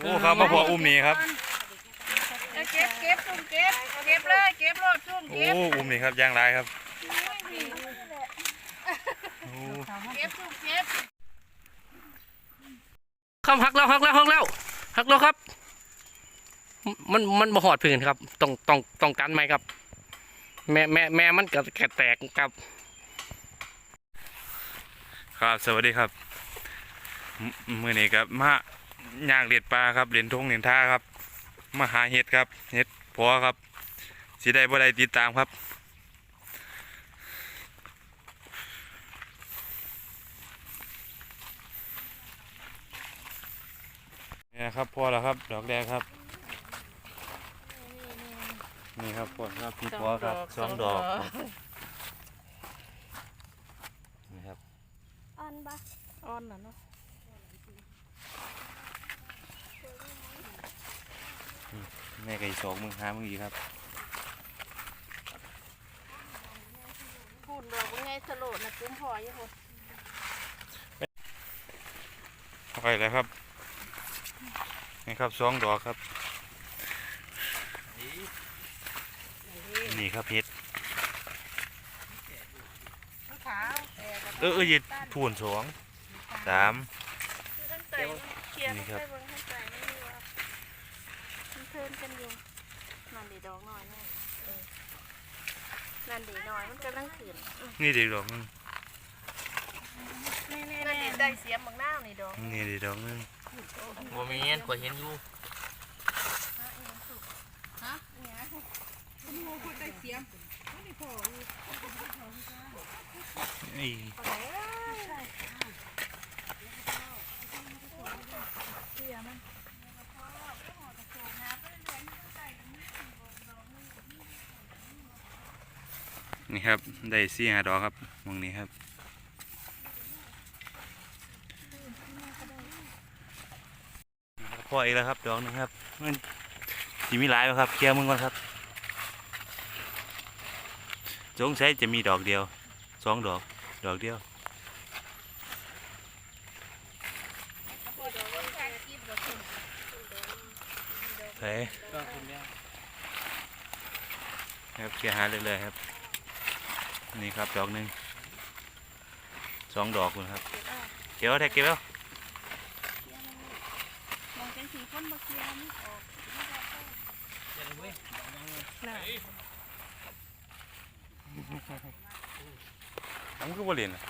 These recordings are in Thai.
โอ้ครับมาพออุ้มนี่ครับเอาเก็บเก็บจุ่มเก็บเก็บเลยเก็บโลดจุ่มโอ้เก็บอุ้มนี่ครับย่างไรครับโอ้เก็บจุ่มเก็บครับหักแล้วหักแล้วหักแล้วหักแล้วครับ มันมันบ่หอดพื้นครับต้องต้องต้องกันไหมครับ แม่แม่แม่มันก็แกแตกครับ ครับสวัสดีครับมมื่อนี้ครับมา ย่างเลียดปลาครับเลียนทงเลียนท่าครับ มาหาเห็ดครับ เห็ดพอครับสิได้บ่ได้ติดตามครับนี่นะครับพอแล้วครับ ดอกแดงครับ นี่ครับพอครับพี่พอครับสองดอกครับนี่ครับ อ่อนปะอ่อนน่ะเนาะ แม่ไก่สองมึงหามึงอีกครับพูดดอกว่าไงสโลดนะกุ้มพออยู่คนไปแล้วครับ นี่ครับสองดอกครับ นี่ครับเห็ดขาวแต่กับเออเออเห็ดพูนสองสามทั้งใจเคลียร์นี่ทั้งครับ ใจเบิ่งทั้งใจไม่มีว่ามั นเทินกันอยู่นั่นดีดอกหน่อยแน่เออนั่นดีหน่อยมันกำลังขืนนี่ดีดอกหนึงนี่นี่นี่ได้เสียมบางหน้านี่ดอกนี่ดีดอกหนึงบ่มีเงี้ยกว่าเห็นอยู่นี่นี่ นี่ครับ ได้สี่หาดอกครับมองนี้ครับ พ่ออีกแล้วครับดอกนึงครับ มันจีมีหลายไหมครับเคลียร์มึงก่อนครับสงสัยจะมีดอกเดียวสองดอก ดอกเดียวเฮ้ยครับเคลียร์หาเรื่อยๆครับ นี่ครับดอกหนึ่งสองดอกคุณครับ เก็บเอาแท็กเก็บเอามองเป็นสีคนบาเคลียร์มันออกน่ะน้ำก็บ่เรียนอะ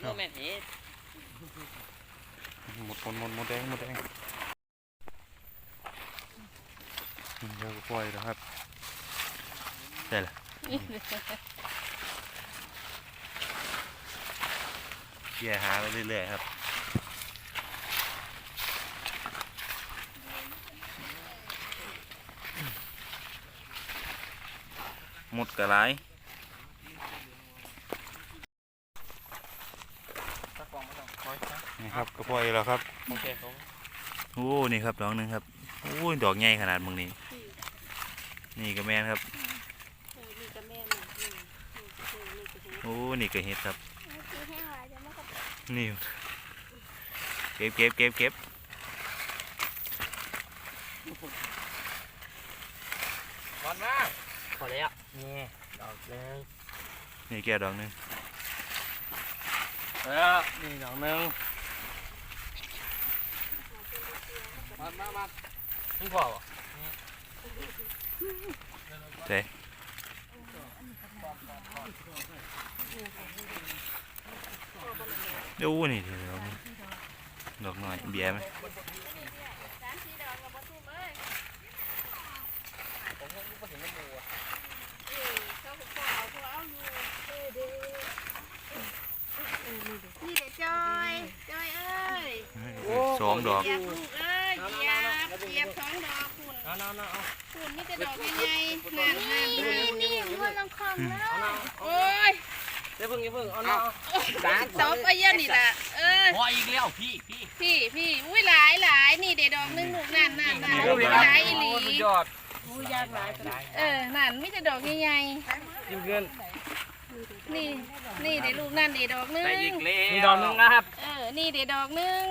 โนแม่นเฮ็ดหมดหมดหมดหมดแดงหมดแดงอืมเดี๋ยวก็ปล่อยแล้วครับได้ละ แย่หาไปเรื่อยๆครับหมดกระไรนี่ครับก็ปล่อยแล้วครับโอเคผมโอ้นี่ครับดอกหนึ่งครับโอ้ยดอกใหญ่ขนาดมึงนี่นี่ก็แม่นครับ เออนี่ก็แม่นี่นี่นี่ก็นี่ก็นี่ โอ้นี่ก็เห็ดครับคือแห้งหลายจะมากับนี่เก็บเก็บเก็บเก็บก่อนมาพอแล้วนี่ดอกหนึงนี่แก่ดอกหนึ่งเออนี่ดอกหนึงมามามาถึงพอบ่เจ๊โอ้นี่ เดี๋ยวดอกหนึ่งดอกหน่อยเบี้ยไหมสามสี่ดอกกับบะทุ่มเอ้ยเออเขาก็พอเอาพอเอาอยู่เออเด้นี่เด็กจอย จอยเอ้ยสองดอกเหยียบลูกเอ้ยเหยียบเหยียบสอง ดอกคุณเอาเอาเอาคุณนี่จะดอกใหญ่ๆนั่นนั่นี่มันลำคำแล้วโอ้ยเดี๋ยวเพิ่งอย่าเพิ่งเอาเนาะเสาไปเยันนี่แหละเออพออีกแล้วพี่พี่พี่พี่อุ้ยหลายหลายนี่เด็ดดอกนึงลูกนั่นนั่นนั่นหลายอีหลียอดเออนั่นไม่จะดอกใหญ่ยิ้มเงินนี่นี่เด็ดลูกนั่นเด็ดดอกนึงได้อีกแล้วนี่ดอกหนึงนะครับ เออ นี่เด็ดดอกนึง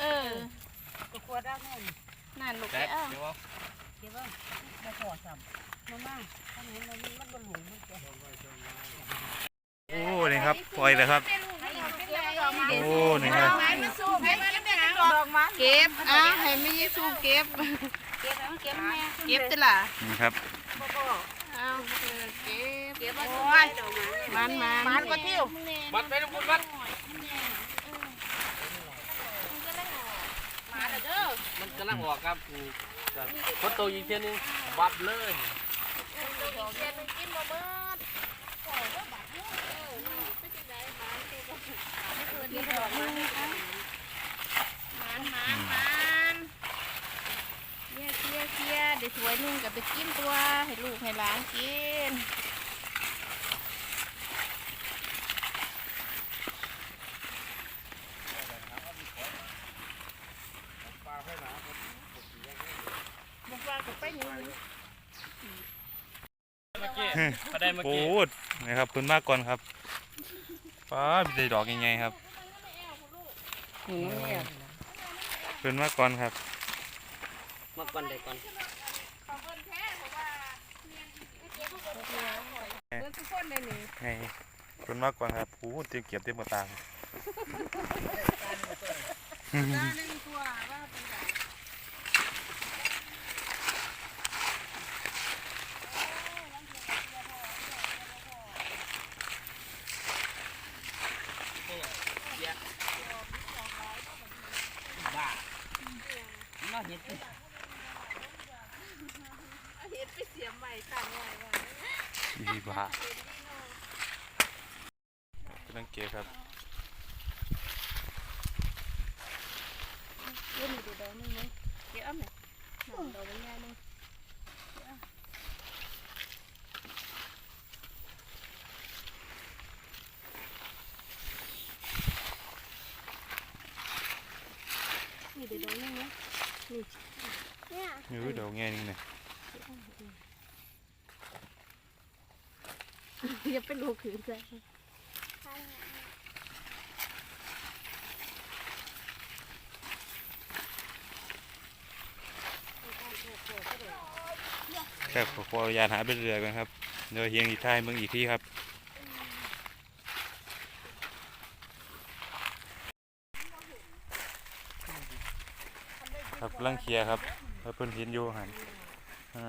เออ นั่นลูกไปแป๊บเอ้าเดี๋ยวเอาเก็บไว้บ่พอซ้ำมามาถ้าเห็นมันมันบ่หลงมันจะโอ้นี่ครับปล่อยเลยครับโอ้นี่ครับเก็บอะให้ไม่ยิสู้เก็บเก็บไว้เก็บแม่เก็บติล่ะนี่ครับเอาเออเก็บเก็บไว้โอ้โอ้ยยดอกไม้มันมันมันก็เที่ยวบัดไปทุกคนบัดมาเด้อ มันกำลังออกครับนี่ครับคนโตอีกเทียนึงบับเลยมันมันมันเคี่ยเคี่ยเคี่ยเดี๋ยวถ้วยหนึงก็ไปกินตัว ให้ลูกให้หลานกิน บอก ว่าก็ไปหนึ่งเมื่อกี้ก็ได้เมื่อโอ้กี้นะครับเพิ่นมากก่อนครับป้ามีแต่ดอกยังไงครับนี่เนี่ยเพิ่นมากก่อนครับมาก่อนได้ก่อนเบิดทุกคนเลยนี่ไงเพิ่นมากก่อนครับโอ้เตรียมเก็บเตรียมกระตางบ้ามาเห็ ดเฮ็ดไปเสียมใหม่ต่างไว้ว่าดีบ้ากำลังเก็บครับเล่นดูดี๋ยวนึงไหมเดี๋ยวเอาไหมหนังดอกง่ายนึงนี่เดี๋ยวดอกนึงนะนี่เนี่ยอยู่ดอกแง่นึงเนี่ยอย่าเป็นลูกขืนใจครับขอขออนุญาตหาเป็นเรือกันครับเดี๋ยวเฮียงอีกท้ายเมืองอีกที่ครับครับกำลังเคลียร์ครับ เพิ่นเห็นอยู่หันอ่า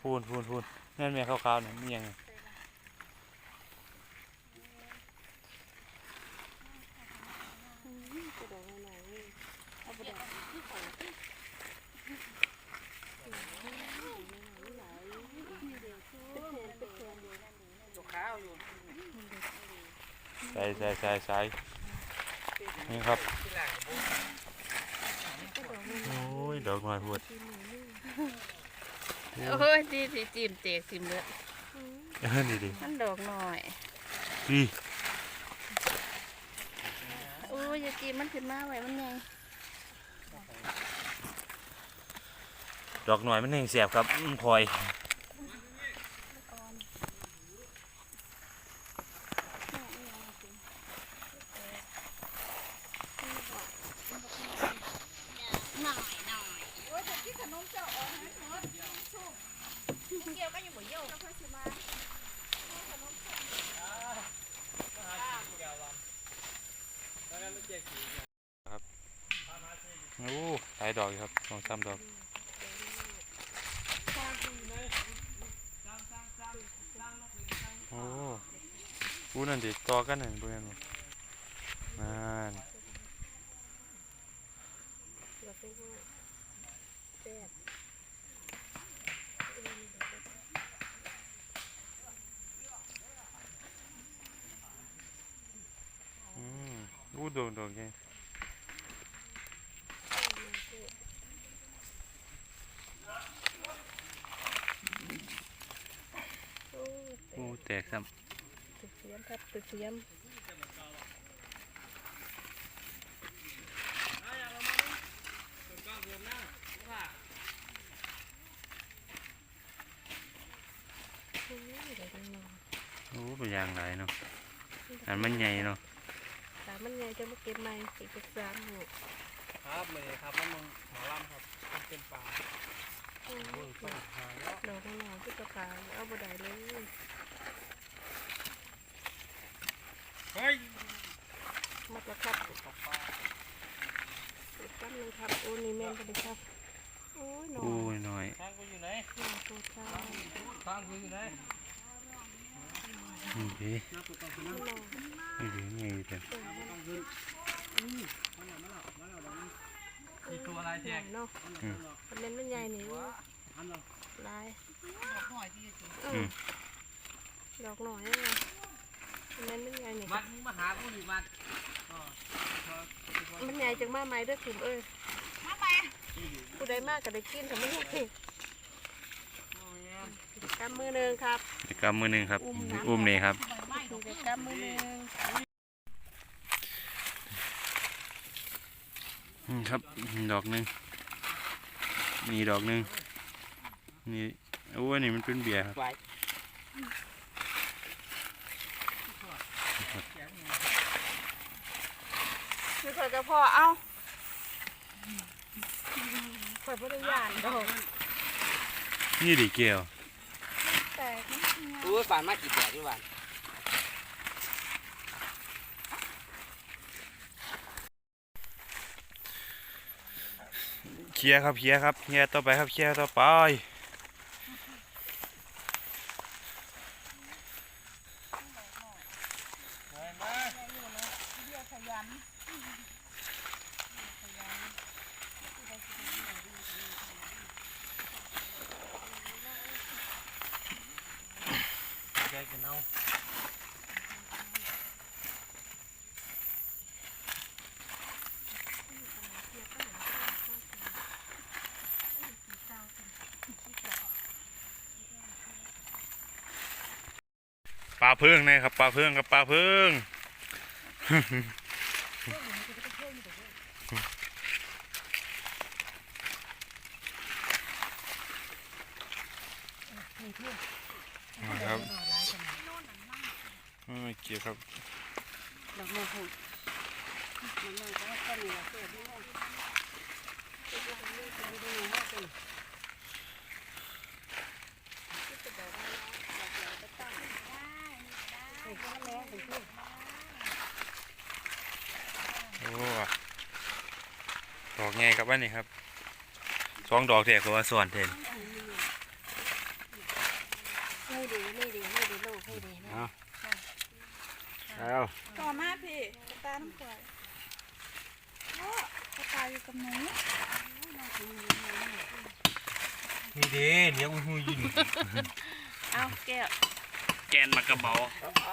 พูนพูนพูนนั่นแม่ขาวๆนี่มีหยังไงใส่ใส่ใส่ใส่ นี่ครับ โอ้ยดอกไม้พูดโอ้ยดีสิจิ้มเตกสิมเลยเออดีดีมันดอกหน่อยดีโอ้ยอย่าจิ้มมันขึ้นมาไว้มันไงดอกหน่อยมันแห้งเสียบครับอืมพลอย โอ้หลาย ดอกอยู่ครับสองสามดอกโอ้กูนั่นดิต่อกันนั่นบ่แม่นบ่นั่นอืมอู้ดอกดอกไง โอ้ แตกซ้ตึกเสียมครับตึกเสียมำโอ้เป็นอย่างไรเนาะอันมันใหญ่เนาะตามันไงจะมาเก็บใหม่อีกสักสามหมู่ครับเลยครับมันมึงหมอลำครับมันเป็นป่าโอ้ยเบิ่งต้นหาแล้วดอกน้อยๆที่กระปางเอาบ่ได้เลย เฮ้ยมดแล้วครับอีกแป๊บนึงครับโอ้นี่แม่นไปเลยครับโอ้ยหน่อยโอ้ยหน่อยทางกูอยู่ไหนหนอตัวเจ้าทางกูอยู่ไหนนี่ดิน้ากูต้องขึ้นหนอนี่ดิไงเต็มมีตัวอะไรแจน่อกเนาะมันเป็นมันใหญ่นี่อันเราลายหน่อยที่จะกินเออดอกหน่อยนี่ไง มันเป็นมันใหญ่นี่มันมาหากูอยู่บ้านมันใหญ่จังมาไหมเด้อคุณเอ้ยมาไปผู้ใดมากก็ได้กินแต่ไม่ใหญ่กำมือหนึ่งครับเด็กกำมือหนึ่งครับ อุ้มนี่ครับใบไม้ดอกเด็กกำมือหนึ่งอืมครับ ดอกหนึ่งนี่ดอกหนึ่งนี่โอ้ยนี่มันเป็นเบียร์ครับ ไว้ คือข่อยกระเพาะเอ้าข่อยบริยานดอกนี่ดิเกลแต่กูป่านมากี่แก่ด้วยบ้านเคลียร์ครับเคลียร์ครับเคลียร์ต่อไปครับเคลียร์ต่อไป แกจะเน่า ปลา เพิ่งนะครับปลาเพิ่งครับปลาเพิ่งครับไม่เกี่ยวครับดอกไม้พูดมันน่าจะว่าต้นนี้เกิดไม่ได้ไอ้ข้าวแม่เป็น โอ้ดอกไงครับอันนี้ครับสองดอกเดียวก็ว่าส่วนเทนไม่ดีไม่ดีไม่ดีลูกไม่ดีนะเอาต่อมาพี่ตาน้ำกรดพ่อตาตายอยู่กับหนูนี่เด้เนี้ยอุ้ยยินเอาแก้วแกนมากระเบา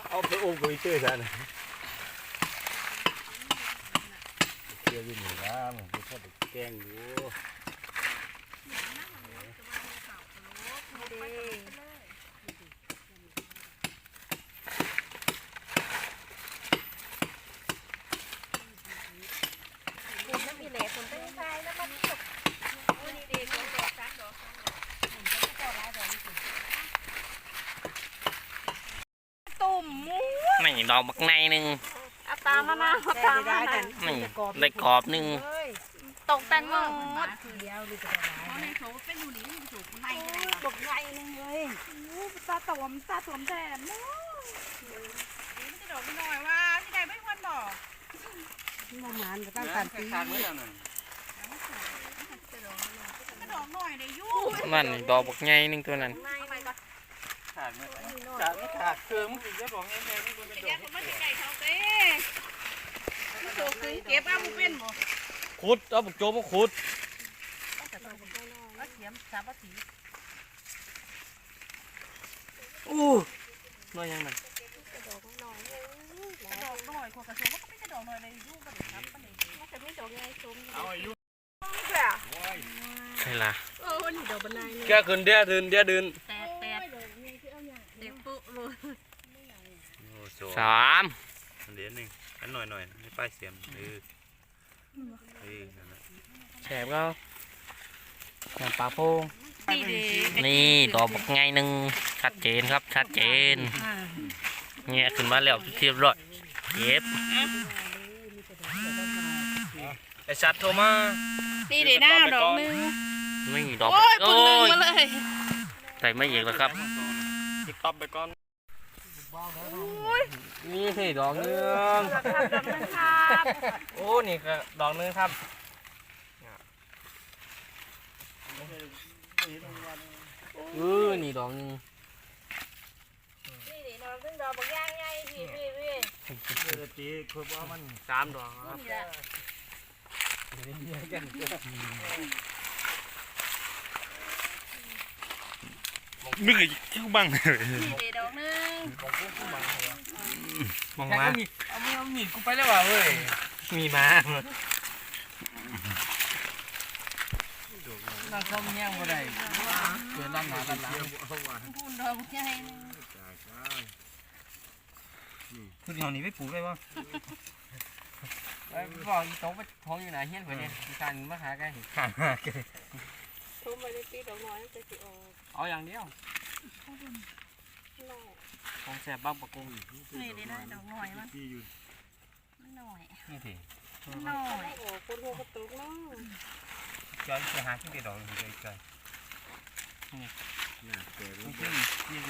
เอาไปอุ้มไปเจอซะนะเกี่ยวอยู่หนี่งนะมันก็พอได้แกงอยู่น้ำอีเหล่ผมเป็นใครแล้วมันจบโอ้ยดีๆสองดอกสามดอกสามดอก ตุ่มหมู นี่ ดอกบักในหนึ่งเอาตามมานะเอาตามมานะนี่ได้กรอบหนึ่งเฮ้ยตกแตงโมมาทีเดียวดูจะได้เอาในโถเป็นอยู่นี่มันถูกในโอ้กันยบอกไงนึงเลยอู้ตาตวมตาตวมแทนนู้มันจะดอกไม่น้อยว่าที่ใดไม่ควรดอกมาหานก็ตั้งแต่ปีจะดอกหน่อยเลยยู่นั่นนี่ดอกบักในหนึ่งตัวนั้น นายไปก่อนขาดไหมขาดไม่ขาดเครื่องมึงถึงจะบอกไงแม่มึงเป็นจะยัดมันมาใหญ่เขาเต้มันถูกคือเก็บเอาบุเป็นบ่ขุดเอาบักโจมาขุดเอาเสียมสาบสีอู้น้อยยังนั่นดอกหน่อยเลยดอกหน่อยคนกระทรวงมันก็ไม่ใช่ดอกหน่อยเลยยู่กันครับมันเลยมันจะไม่ดอกไงชมเอาอายุใช่ละเออนี่ดอกบันไดนี่แกขึ้นเดียดินเดียดิน แตกแตกเด็กปุ๊เลย โอ้โหสามเหรียญหนึ่งอันหน่อยหน่อยไม่ป้ายเสียมเออเออนั่นแหละแฉบก็น้ำปลาโพงดีดีนี่ดอกบักไงหนึ่งชัดเจนครับชัดเจนเงี้ยขึ้นมาแล้วเทียบร้อยเก็บอ้ชัดโทรมานี่เดี๋ยวหน้าดอกหนึงไม่มีดอกโอ้ยปึ้งหนึงมาเลยใส่ไม่อีกแล้วครับติดตับไปก่อนโอ้ย นี่ดอกนึงครับดอกหนึงครับโอ้นี่ก็ดอกนึงครับเออนี่ดอกนึงนี่เดี๋ยวดอกหนึงดอกบักย่างใหญ่พี่พี่พี่ตีคือว่ามันสามดอกครับ นี่แหละมึงก็คิ้วบ้างเลยนี่เดี๋ยวดอกหนึงมองแค่มาเอามีดเอามีดเอามีดกูไปแล้วว่ะเว้ยมีมานั่งเข้าแง่งบ่ได้เกินด้านหน้าด้านหลังพูนดอกใหญ่หนึงคือเดี๋ยวนี้ไปปลูกได้ป่ะไอ้บอกอีโต๊ะไปท้องอยู่ไหนเฮี้ยนกว่านี้มีการมาหากัน ทุ่มไปเลยปีดอกน้อยมันจะสิออกเอาอย่างเดียวน้อยของแสบบ้างประกงนี่เดี๋ยวได้ดอกน้อยมันมันน้อยนี่สิมันน้อยโอ้คนหัวกระตุกเนาะจอยจะหาที่เด็ดดอกอยู่เลยจอยนี่นี่คือนี่คือ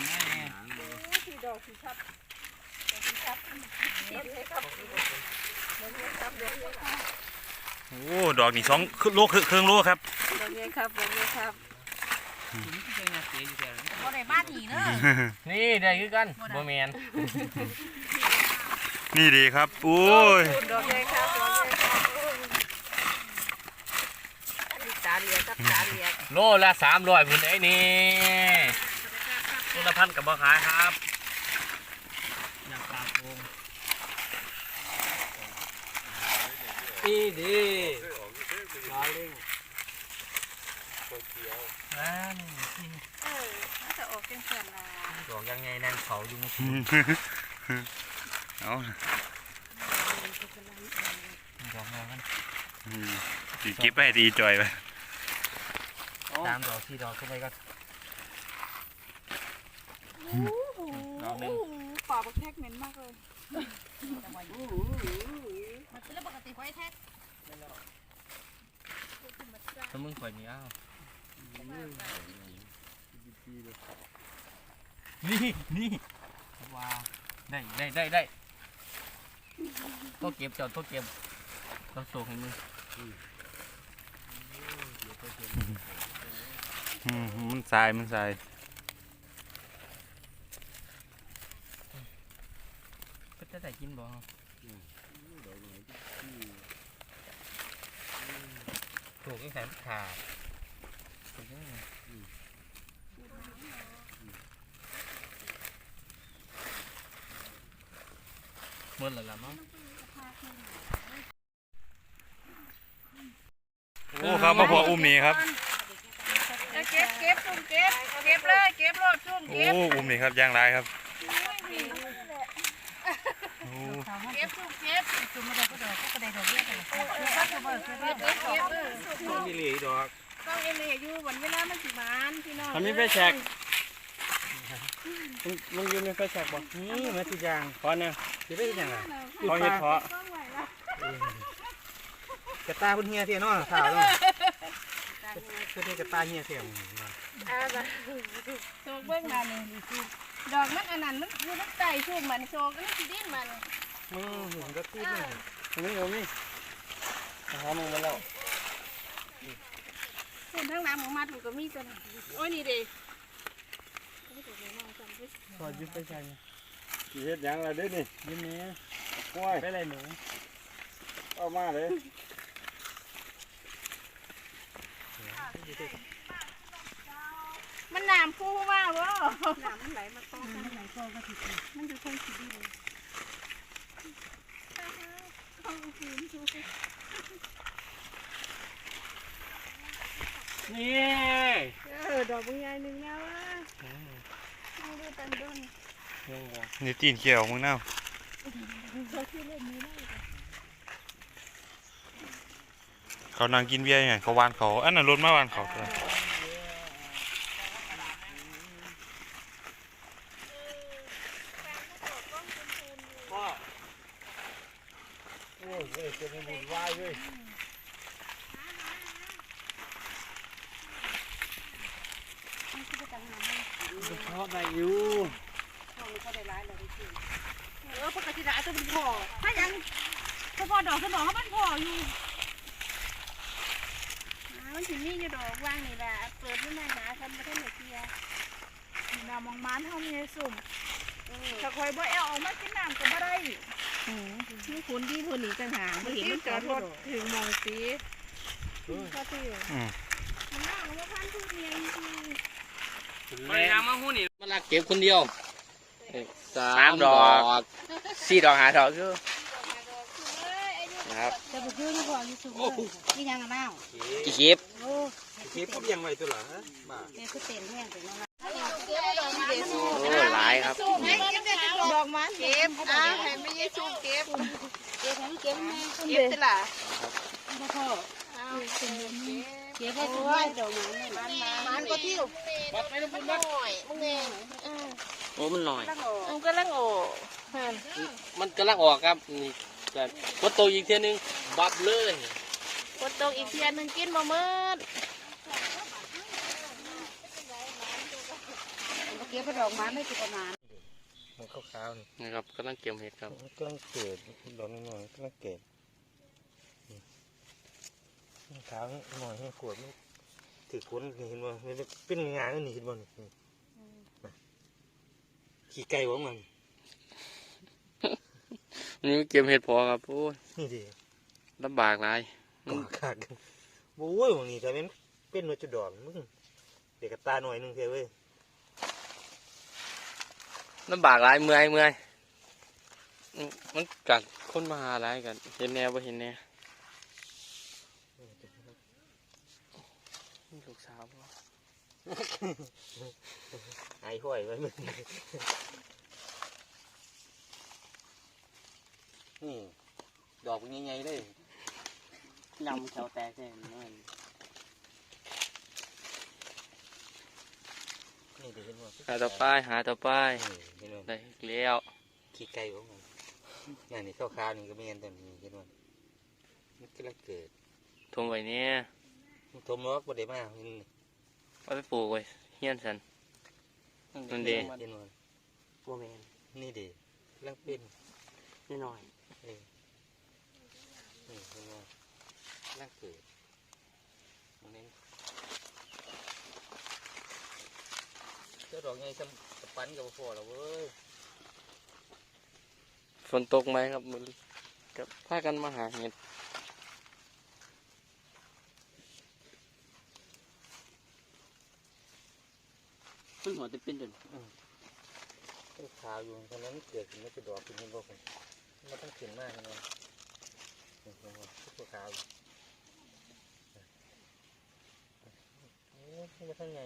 แม่สีดอกสีชับดอกสีชับเห็นไหมครับเห็นไหมครับดอกนี้ครับ โอ้ดอกนี่สองโลครึ่งเครื่องโลครับดอกนี้ครับดอกนี้ครับบ่ได้บ้านหนีเนอะนี่ได้คือกันโบแมนนี่ดีครับโอ้ยดอกนี้ครับดอกนี้ครับอันนี้ตาเลียครับตาเลียโลละสามร้อยพุ่นไอ้นี่โลละพันกับบ่ขายครับอยากปลาโกงนี่ ดีลาเล่งนั่นเออน่าจะออกเป็นเพื่อนนะดอกยังไงนั่นเขาอยู่มือเอาดอกไงมันอืมดีเก็บไปให้ดีจอยไปตามดอกที่ดอกเข้าไปก็ดอกหนึ่งป่าบักแทกเหม็นมากเลย มันเป็นเรื่องปกติของไอ้แท็กถ้ามึงข่อยนี่อ้าวนี่นี่ว้าวได้ได้ได้ได้ต้องเก็บจอดต้องเก็บต้องส่งให้มึงอืมมันทรายมันทราย ก็จะได้กินบ่ถูกไอ้แสนขาดถูกยังไงเมื่อไหร่ละมั้งโอ้ครับมาพออุ้มนี่ครับเอาเก็บเก็บซุ่มเก็บเก็บเลยเก็บรถซุ่มโอ้เก็บอุ้มนี่ครับย่างไรครับโอ้ เก็บซุ่มเก็บจุ่มมาดอกก็ดอกก็ได้ดอกเยอะเลยก็จะบ่คือเก็บเก็บเก็บเออมีเหลือดอกต้องเอเมอยู่วันเวลามันสิบานพี่น้องทำนี่ไปแชกมึงมึงยืนในไฟแชกบ่นี่มาติดยางพอเนี่ยจะไปยังไงพอเห็ดพอกระตาพุ่นเฮียเสียเนาะสาวเนาะคือที่กระตาเฮียเสียมอ่าละโชกเบิ้งมานี่ ดอกมันอันนั้นมันอยู่ทั้งใจช่วงมันโชกอันนี้สิดิ้นมันมึงเห็นก็ตีนี่มึงเอามีหามึงมาแล้วส่วนทั้งน้ำของมันมันก็มีตัวนั้นโอ้ยนี่เด้พอยืนไฟแชกเฮ็ดหยังล่ะเด้นี่ยืนนี้โอ้ยไปไรหนูเอามาเลยมั นน้ำฟูมากวะน้ำมันไหลมาตรงกันไหลตรงกันมันจะคงสิดิ้นนี่เออดอกบุญใหญ่หนึ่งแล้วอะดูดูตันดนนี่ตีนเขียวมึงเน่าเขานั่งกินเบียร์ไงเขาวานเขาอันนั้นรถมาวานเขาตัวโอ้ยเว้ยเป็นบุญวายเว้ย เพาะได้อยู่ ห้องนี้ เขาได้ร้ายเลยจริงเออปกติได้จะเป็นพอถ้ายังถ้าพอดอกสนองเขาเป็นพออยู่อ่ามันสิมีอยู่ดอกว่างนี่ล่ะเปิดไม่ได้หนาคันบ่ทันได้เคลียร์นี่นามองมันเท่ามีสุ่มถ้าคอยบ่แอลออกมากินน้ำก็บ่ได้มีคุณดีคุณนี่ต่างหากบ่เห็นที่มันจจออดดรรถถถึงมองสีก็ตื้ออืมมันน่าเอามาพันทุเรียนจริง มันยางมาหูนี่มันลักเก็บคนเดียว สามดอก สี่ดอกหาดอกคือนะครับๆจะไปซื้อนี่ก่อนนี่สุกนี่ยังอะน้าวกี่คลิปโอ้เก็บก็ยังไว้ตัวหลังบ้าเด็กก็เต็มแห้งไปเนาะโอ้หลายครับ ดอกมันเก็บอ่าให้ไม่ยสุ่มเก็บ เก็บให้เก็บแม่เก็บสิล่ะบ่พอเอาเก็บให้ตัวให้ดอกไม้นี่มันก็ทิ้ว โอ้มันหน่อยมันก็ลังโอ้มันกำลังออกครับนี่แต่พอโตอีกเทียนึงบับเลยฝนตกอีกเทียนหนึงกินบ่หมืดเก็บให้ดอกไม้ไม่ติดประมาณมันขาวๆนี่นะครับกำลังเก็บเห็ดครับมันกำลังเกิดดอกน้อยๆกำลังเกิดขาวหน่อยให้ขวดมันถือขนนี่เห็นบ่มันเป็นงานนี่เห็นบ่นี่ ขี่ไก่วะมันนี่เก็บเห็ดพอครับโอ้ยนี่ดิลำบากหลายกอขาดโอ้ยวันนี้แต่เป็นเป็นหัวจุดดอกมึงเด็กกับตาหน่อยนึงเถอะเว้ยลำบากหลายเมื่อยเมื่อยอืมมันกัดคนมาหาหลายกัน เห็นแน่บ่เห็นแน่นี่ลูกสาวบ่ ไอ้ห้อยไว้มึงนี่ดอกเป็นยังไงเลยยำแถวแตกเลยนั่นนี่เดี๋ยวเห็นว่าหาต่อไปหาต่อไปนี่เห็นว่าได้อีกแล้วขี้ไก่ของมันนั่นนี่ข้าวขาวนี่ก็ไม่เห็นตัวนี้เห็นว่ามันกำลังเกิดทมไว้เนี่ยมันทมล็อกบ่ได้มาเห็นเอาไปปลูกไว้เฮียนสัน นั่นดิเห็นว่าโมเมนนี่เด็กกำลังเป็นนิดหน่อยเออนี่เห็นว่ากำลังเกิดมันนี่เจ้าดอกไงสำสปันกับพอแล้วเว้ยฝนตกไหมครับมือกับพากันมาหาเห็ด เพิ่ง หัวจะเป็นจนข้าวขาวอยู่ตอนนั้นเกิดขึ้นไม่จะดอกเป็นยังไงผมมันต้องขึ้นมากนะเห็นว่าข้าวขาวอยู่โอ้ยมันทั้งไง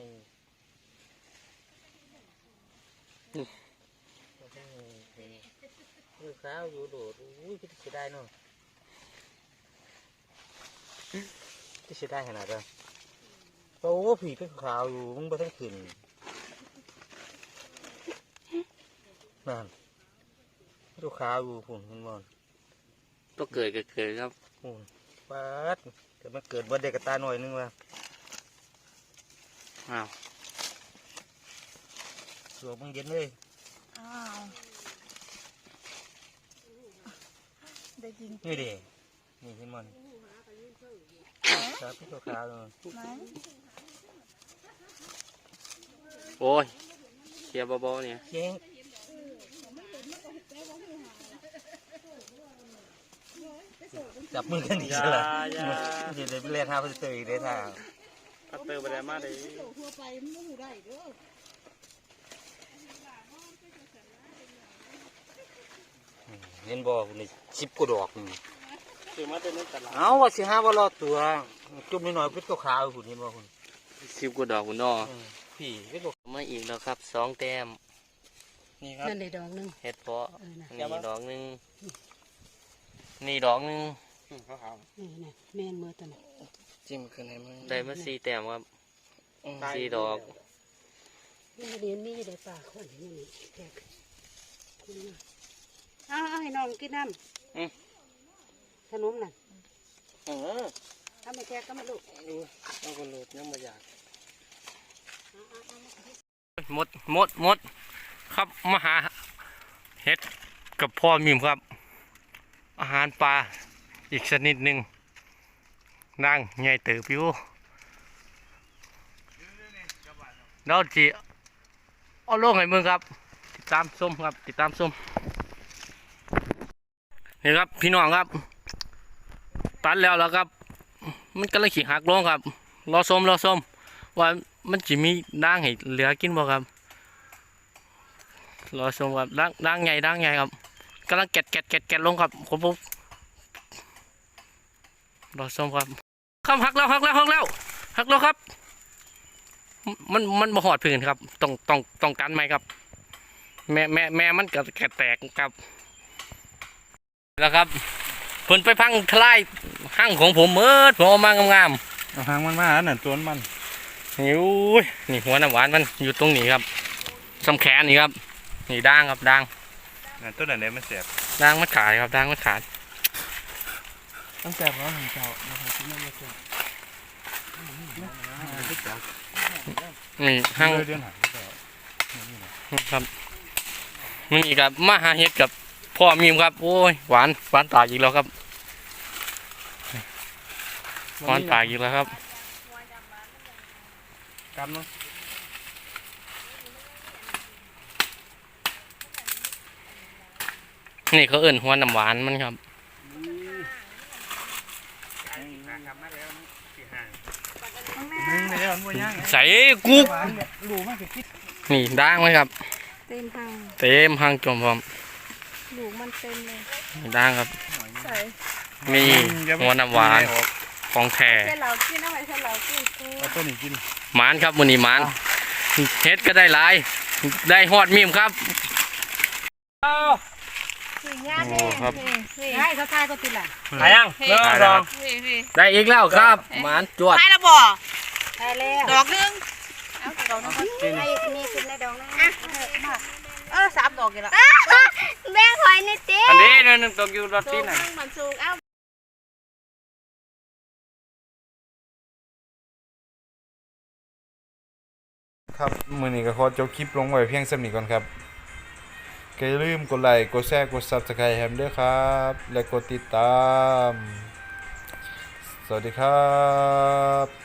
มันทั้งไงข้าวขาวอยู่โดดอุ้ยคิดจะได้เนาะคิดจะได้ขนาดนั้นโอ้ผีเป็นขาวอยู่มึงไม่ต้องขึ้น นั่นลูกค้าอยู่ผมเห็นบ่ต้องเกิดก็เกิดครับผมปัดเกิดมาเกิดบ่เด็กกับตาหน่อยนึงว่ะอ้าวสวมมึงเย็นเลยอ้าวได้ยินนี่ดินี่เห็นมันครับพี่ลูกค้าเลยไหมโอ้ยเคลียร์เบาๆเนี่ยเจ๊ จับมือกันดีเลยเดี๋ยวไปเล่นท่าไปเตยได้ท่าพัตเตอร์ไปได้มาได้ทั่วไปมันไม่ได้เด้อเล่นบ่อนี่สิบกว่าดอกนี่คือมาเต้นตลาดเอาว่าสิห้าว่ารอดตัว จุ่มนิดหน่อยๆเป็นขาวๆคุณเห็นบ่คุณสิบกว่าดอกคุณนอพี่เป็นบ่มาอีกแล้วครับสองแต้มนี่ครับนั่นได้ดอกหนึงเห็ดเพาะเออน่ะนี่ดอกหนึ่ง นี่ดอกหนึ่งนี่นี่แม่นมือตัวนี้จิ้มขึ้นให้มันได้มาสี่แต้มครับสี่ดอกนี่เดี๋ยวมีอยู่ในป่าคนนี่นี่แจกนี่นะเอาเอาให้น้องกินน้ำขนมน่ะเออเอามาแจกก็มาลูกเอาคนโหลดยังมาอยากหมดหมดหมด ครับมาหาเห็ดกับพ่อมิมครับ อาหารปลาอีกชนิดหนึ่งนั่งใหญ่เติบอยู่เราจีเอาลงให้มึงครับ ติดตามส้มครับ ติดตามส้มนี่ครับพี่น้องครับ ตัดแล้วแล้วครับ มันกำลังขี่หักลงครับ รอส้มรอส้มว่ามันจะมีด่างให้เหลือกินบ่ครับ รอส้มครับด่างด่างใหญ่ด่างใหญ่ครับ กำลังแกะแกะแกะแกะลงครับผมผมรอส้มครับครับหักแล้วหักแล้วหักแล้วหักแล้วครับ มันมันบ่หอดพื้นครับต้องต้องต้องกันไหมครับ แม่แม่แม่มันก็แกะแตกครับแล้วครับเพิ่นไปพังทลายห้างของผมเมิดผมเอามางามเอาหางมันมาอันนั้นตัวมันๆนี่อุ้ยนี่หัวน้ำหวานมันอยู่ตรงนี้ครับสำแขนนี่ครับ นี่ด่างครับด่าง นั่นตัวนั้นเด้มันแสบด่างมันขาดครับด่างมันขาดตั้งแต่ว่าหนึ่งเจ้านะครับที่นั่นไม่ใช่นี่ห้างเดือนหางครับนี่ครับมาหาเห็ดกับพ่อมีมครับ โอ้ยหวานหวานปากอีกแล้วครับหวานปากอีกแล้วครับกันเนาะ นี่เขาเอิ่นหัวน้ำหวานมันครับนึงเดี๋ยวมันบ่ย่างใส่กุ๊กรู้มากจะคิดนี่ด่างไหมครับ เต็มทางเต็มห้างจมพร้อมลูกมันเต็มเลยนี่ด่างครับ ใส่นี่หัวน้ำหวานของแท้เส้นเหลากินเอาไว้เส้นเหลากินกูเอาตัวนี้กินหมานครับวันนี้หมานเฮ็ดก็ได้หลาย ได้ฮอดมีมครับสีงา มเลยนี่ให้เขาทายก็ติดละหายังเฮ้ยลองนี่นี่ได้อีกแล้วครับหมานจวดไปและบ่ทายแล้วดอกหนึงเอาดอกนึงให้นี่ขึ้นในดอกนะอะมาเออสามดอกกี่ละแม่หอยนี่ติอันนี้นึงตกอยู่รถสูที่งไหนมันมันสูงเอาครับ มื้อนี้ก็ขอจบคลิปลงไว้เพียงส่ำนี้ก่อนครับ ก็อย่าลืมกดไลค์กดแชร์กด Subscribe ให้ผมด้วยครับ และกดติดตาม สวัสดีครับ